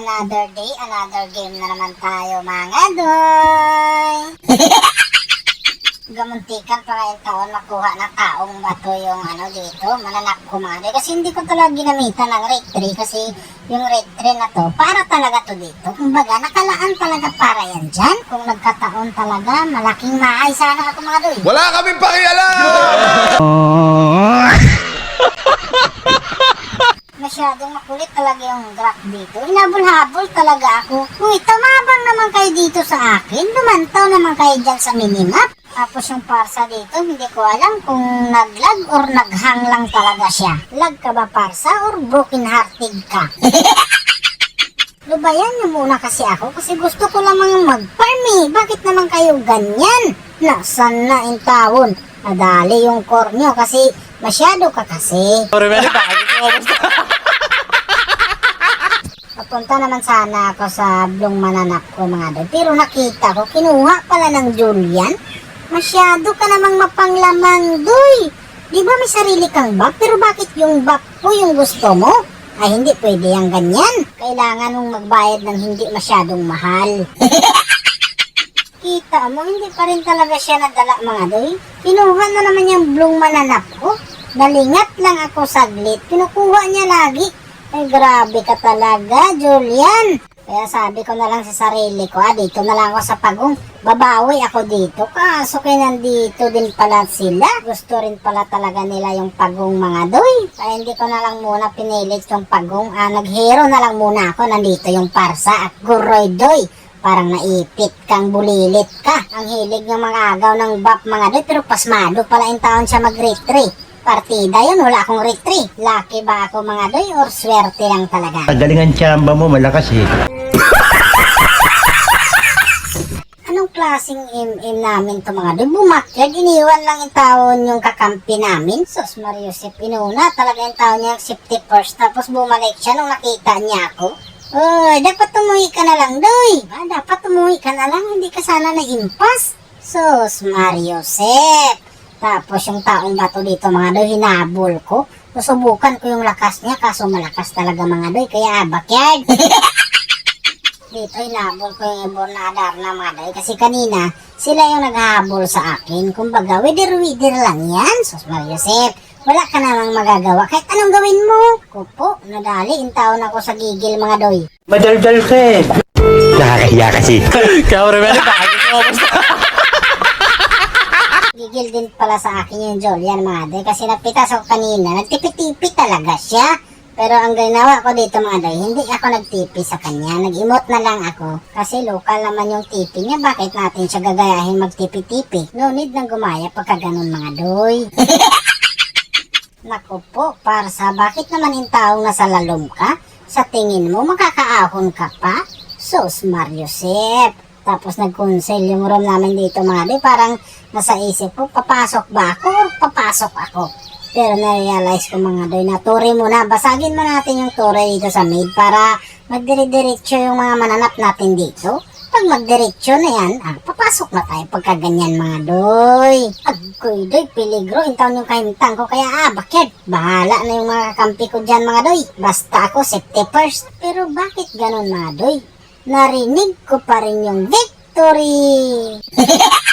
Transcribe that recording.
Another day, another game na naman tayo mga doy. Gamuntikan pa ngayong taon makuha na taong bato yung ano dito, mananak ko mga doy. Kasi hindi ko talaga ginamitan ng rate 3 kasi yung rate 3 na to, para talaga to dito. Kumbaga, nakalaan talaga para yan dyan. Kung nagkataon talaga, malaking maay sana ako mga doy. Wala kaming pakialam! Masyadong makulit talaga yung drop dito. Inabol-habol talaga ako. Uy, tumabang naman kayo dito sa akin. Dumantaw naman kayo dyan sa minimap. Tapos yung parsa dito, hindi ko alam kung naglag or naghang lang talaga siya. Lag ka ba parsa or broken hearted ka? Lubayan niyo muna kasi ako kasi gusto ko lamang mag-farm eh. Bakit naman kayo ganyan? Nasaan na yung tawon? Nadali yung core nyo kasi masyado ka kasi. Papunta naman sana ako sa blong mananap ko mga doy. Pero nakita ko, kinuha pala ng Julian. Masyado ka namang mapanglamang, doy. Di ba may sarili kang bap? Pero bakit yung bap ko yung gusto mo? Ay, hindi pwede yung ganyan. Kailangan mong magbayad ng hindi masyadong mahal. Kita mo, hindi pa rin talaga siya nadala mga doy. Kinuha na naman yung blong mananap ko. Nalingat lang ako saglit. Kinukuha niya lagi. Ay, grabe ka talaga, Julian. Kaya sabi ko na lang sa sarili ko, ah, dito na lang ako sa pagong. Babawi ako dito. Kaso kaya nandito din pala sila. Gusto rin pala talaga nila yung pagong mga doy. Kaya hindi ko na lang muna pinilit yung pagong. Ah, naghero na lang muna ako. Nandito yung parsa at guroy doy. Parang naipit kang bulilit ka. Ang hilig ng mga agaw ng bap mga doy. Pero pasmado pala yung taon siya mag-retry. Partida yun, wala akong retry. Lucky ba ako mga doy or swerte lang talaga? Galingan tsamba mo, malakas eh. Anong klaseng MM namin to mga doy? Bumakyag, iniwan lang yung taon yung kakampi namin. Sus Mariusip, inuna talaga yung taon niya safety first. Tapos bumalik siya nung nakita niya ako. Uy, dapat tumuhi ka na lang, doy. Ah, dapat tumuhi ka na lang, hindi ka sana na-impas. Sus Mariusip. Tapos yung taong bato dito mga doy, hinabol ko. Susubukan ko yung lakas niya, kaso malakas talaga mga doy, kaya backyard. dito hinabol ko yung ibon na adar na mga doy. Kasi kanina, sila yung naghahabol sa akin. Kumbaga, wider-wider lang yan. Sus Mariusip, wala ka namang magagawa. Kahit anong gawin mo. Kupo, nadali, intaon ako sa gigil mga doy. Madaldal ka eh. Nakakahiya kasi. Gigil din pala sa akin yung Julian mga doy. Kasi napitas ako kanina, nagtipit-tipit talaga siya. Pero ang ginawa ko dito mga doy, hindi ako nagtipi sa kanya. Nag-emote na lang ako. Kasi local naman yung tipi niya. Bakit natin siya gagayahin magtipi-tipi? No need nang gumaya pagka ganun mga doy. Naku po, Parsa, bakit naman yung taong nasa lalom ka? Sa tingin mo, makakaahon ka pa? Sus, Mariusep. Tapos nag-consel yung room namin dito mga doy. Parang nasa isip ko, papasok ba ako or papasok ako? Pero na-realize ko mga doy na tore muna. Basagin mo natin yung tore dito sa maid para magdire-diretso yung mga mananap natin dito. Pag magdiretso na yan, ah, papasok na tayo pagka ganyan mga doy. Agkoy doy, peligro. Intaon yung kahimtang ko kaya ah, bakit? Bahala na yung mga kampi ko dyan mga doy. Basta ako safety first. Pero bakit ganun mga doy? Narinig ko pa rin yung victory.